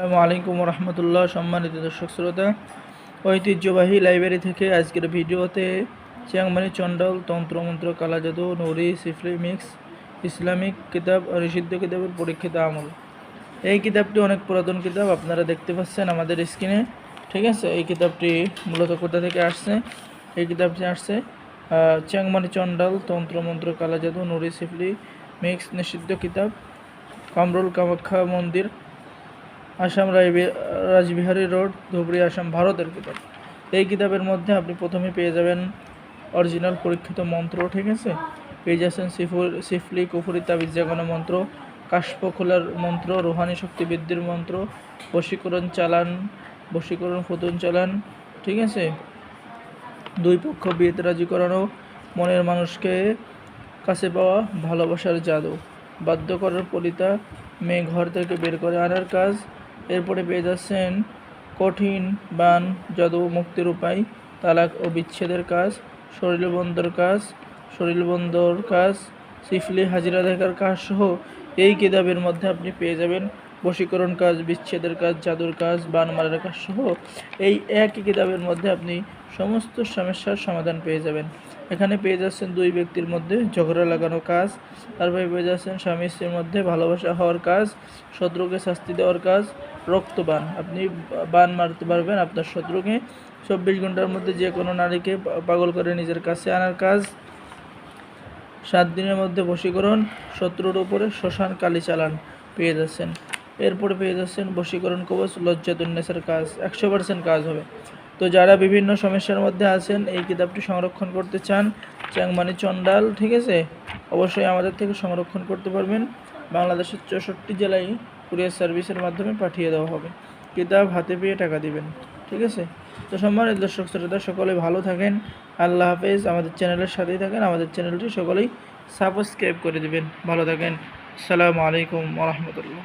আসসালামু আলাইকুম রহমতুল্লাহ সম্মানিত দর্শক শ্রোতা। ঐতিহ্যবাহী লাইব্রেরি থেকে আজকের ভিডিওতে চিয়াংমানি চন্ডাল তন্ত্রমন্ত্র কালা জাদু নুরি, সিফলি মিক্স, ইসলামিক কিতাব নিষিদ্ধ কিতাবের পরীক্ষিত আমল। এই কিতাবটি অনেক পুরাতন কিতাব, আপনারা দেখতে পাচ্ছেন আমাদের স্ক্রিনে। ঠিক আছে, এই কিতাবটি মূলত কোথা থেকে আসছে? এই কিতাবটি আসছে চিয়াংমানি চন্ডাল তন্ত্রমন্ত্র কালা জাদু নুরি, সিফলি মিক্স নিষিদ্ধ কিতাব, কামরুল কামাখ্যা মন্দির আসাম রাজবিহারী রোড, ধুবড়ি আসাম, ভারতের কিতাব। এই কিতাবের মধ্যে আপনি প্রথমে পেয়ে যাবেন অরিজিনাল পরীক্ষিত মন্ত্র, ঠিক আছে? পেয়ে যাচ্ছেন সিফুর সিফলি কুফুরি তাবিজ জাগানো মন্ত্র কাশ্প খোলার মন্ত্র, রোহানি শক্তি বৃদ্ধির মন্ত্র, বশীকরণ চালান, বশীকরণ ফুতুন চালান, ঠিক আছে? দুই পক্ষ বিয়েতে রাজি করানো, মনের মানুষকে কাছে পাওয়া ভালোবাসার জাদু। বাধ্য করার পলিতা মেয়ে ঘর থেকে বের করে আনার কাজ এরপরে পেয়ে যাচ্ছেন কঠিন, বান, জাদু, মুক্তির উপায়, তালাক ও বিচ্ছেদের কাজ শরীর বন্ধর কাজ শরীর বন্ধর কাজ, সিফলি হাজিরা দেখার কাজ সহ এই কিতাবের মধ্যে আপনি পেয়ে যাবেন বশীকরণ কাজ, বিচ্ছেদের কাজ, জাদুর কাজ, বান মারার কাজ সহ এই একই কিতাবের মধ্যে আপনি সমস্ত সমস্যার সমাধান পেয়ে যাবেন। এখানে পেয়ে যাচ্ছেন দুই ব্যক্তির মধ্যে ঝগড়া লাগানো কাজ, তারপরে পেয়ে যাচ্ছেন স্বামী স্ত্রীর মধ্যে ভালোবাসা হওয়ার কাজ, শত্রুকে শাস্তি দেওয়ার কাজ রক্তবান আপনি বান মারতে পারবেন আপনার শত্রুকে। চব্বিশ ঘণ্টার মধ্যে যে কোনো নারীকে পাগল করে নিজের কাছে আনার কাজ। সাত দিনের মধ্যে বশীকরণ, শত্রুর উপরে শ্মশান কালী চালান পেয়ে যাচ্ছেন। এরপরে পেয়ে যাচ্ছেন বশীকরণ কবচ, লজ্জাতুন্নেসের কাজ, একশো পার্সেন্ট কাজ হবে। তো যারা বিভিন্ন সমস্যার মধ্যে আছেন, এই কিতাবটি সংরক্ষণ করতে চান, চ্যাংমানি চন্ডাল ঠিক আছে? অবশ্যই আমাদের থেকে সংরক্ষণ করতে পারবেন। বাংলাদেশের চৌষট্টি জেলায় কুরিয়ার সার্ভিসের মাধ্যমে পাঠিয়ে দেওয়া হবে। কিতাব হাতে পেয়ে টাকা দিবেন, ঠিক আছে? তো সম্মানিত দর্শক, শ্রোতা, সকলে ভালো থাকেন। আল্লাহ হাফেজ। আমাদের চ্যানেলের সাথেই থাকেন। আমাদের চ্যানেলটি সকলেই সাবস্ক্রাইব করে দিবেন। ভালো থাকেন। আসসালামু আলাইকুম রহমতুল্লাহ।